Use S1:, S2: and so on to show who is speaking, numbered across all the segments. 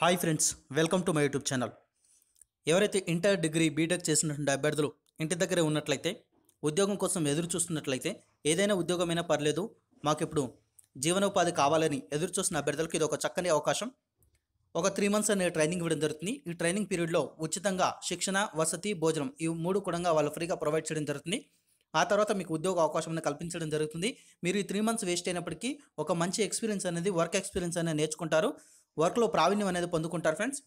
S1: Hi friends welcome to my YouTube channel. ఎవరైతే inter degree BTech చేసినటువంటి అభ్యర్థులు ఇంటి దగ్గరే ఉన్నట్లయితే ఉద్యోగం కోసం ఎదురు చూస్తున్నట్లయితే ఏదైనా ఉద్యోగమైనా పర్లేదు మాకు ఇప్పుడు జీవనోపాధి కావాలని ఎదురు చూస్తున్న అభ్యర్థులకు ఇది ఒక చక్కని అవకాశం. ఒక త్రీ మంత్స్ అనే ట్రైనింగ్ ఇవ్వడం జరుగుతుంది. ఈ ట్రైనింగ్ పీరియడ్లో ఉచితంగా శిక్షణ వసతి భోజనం ఈ మూడు కూడా వాళ్ళు ఫ్రీగా ప్రొవైడ్ చేయడం జరుగుతుంది. ఆ తర్వాత మీకు ఉద్యోగ అవకాశం కల్పించడం జరుగుతుంది. మీరు ఈ త్రీ మంత్స్ వేస్ట్ అయినప్పటికీ ఒక మంచి ఎక్స్పీరియన్స్ అనేది వర్క్ ఎక్స్పీరియన్స్ అనేది నేర్చుకుంటారు. వర్క్లో ప్రావీణ్యం అనేది పొందుకుంటారు ఫ్రెండ్స్.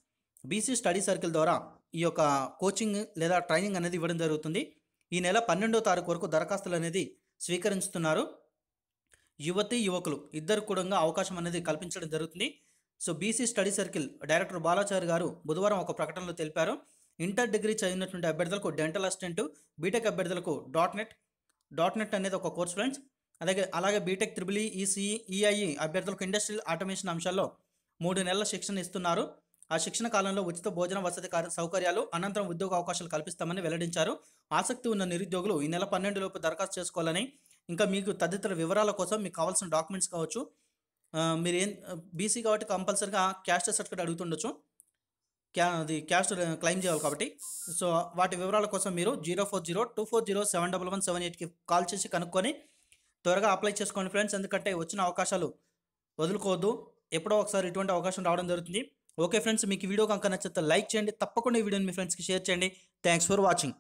S1: బీసీ స్టడీ సర్కిల్ ద్వారా ఈ యొక్క కోచింగ్ లేదా ట్రైనింగ్ అనేది ఇవ్వడం జరుగుతుంది. ఈ నెల పన్నెండో తారీఖు వరకు దరఖాస్తులు అనేది స్వీకరించుతున్నారు యువతి యువకులు ఇద్దరు కూడా అవకాశం అనేది కల్పించడం జరుగుతుంది. So BC study circle director Balachari గారు బుధవారం ఒక ప్రకటనలో తెలిపారు. ఇంటర్ డిగ్రీ చదివినటువంటి అభ్యర్థులకు డెంటల్ అసిస్టెంట్ బీటెక్ అభ్యర్థులకు డాట్ నెట్ డాట్ నెట్ అనేది ఒక కోర్స్ ఫ్రెండ్స్. అలాగే అలాగే బీటెక్ త్రిబుల్ ఈసీఈ ఈఐఈ అభ్యర్థులకు ఇండస్ట్రియల్ ఆటోమేషన్ అంశాల్లో మూడు నెలల శిక్షణ ఇస్తున్నారు. ఆ శిక్షణ కాలంలో ఉచిత భోజన వసతి సౌకర్యాలు అనంతరం ఉద్యోగ అవకాశాలు కల్పిస్తామని వెల్లడించారు. ఆసక్తి ఉన్న నిరుద్యోగులు ఈ నెల పన్నెండు లోపు దరఖాస్తు చేసుకోవాలని ఇంకా మీకు తదితర వివరాల కోసం మీకు కావాల్సిన డాక్యుమెంట్స్ కావచ్చు. మీరు ఏం బీసీ కాబట్టి కంపల్సరీగా క్యాస్ట్ సర్టిఫికేట్ అడుగుతుండొచ్చు. క్యా అది క్యాస్ట్ క్లెయిమ్ చేయాలి కాబట్టి. సో వాటి వివరాల కోసం మీరు zero four zero two four zero seven double one seven ఎయిట్కి కాల్ చేసి కనుక్కొని త్వరగా అప్లై చేసుకోండి ఫ్రెండ్స్. ఎందుకంటే వచ్చిన అవకాశాలు వదులుకోవద్దు. ఎప్పుడో ఒకసారి ఇటువంటి అవకాశం రావడం జరుగుతుంది. ఓకే ఫ్రెండ్స్ మీకు వీడియో కనుక నచ్చితే లైక్ చేయండి. తప్పకుండా ఈ వీడియోని మీ ఫ్రెండ్స్కి షేర్ చేయండి. Thanks for watching.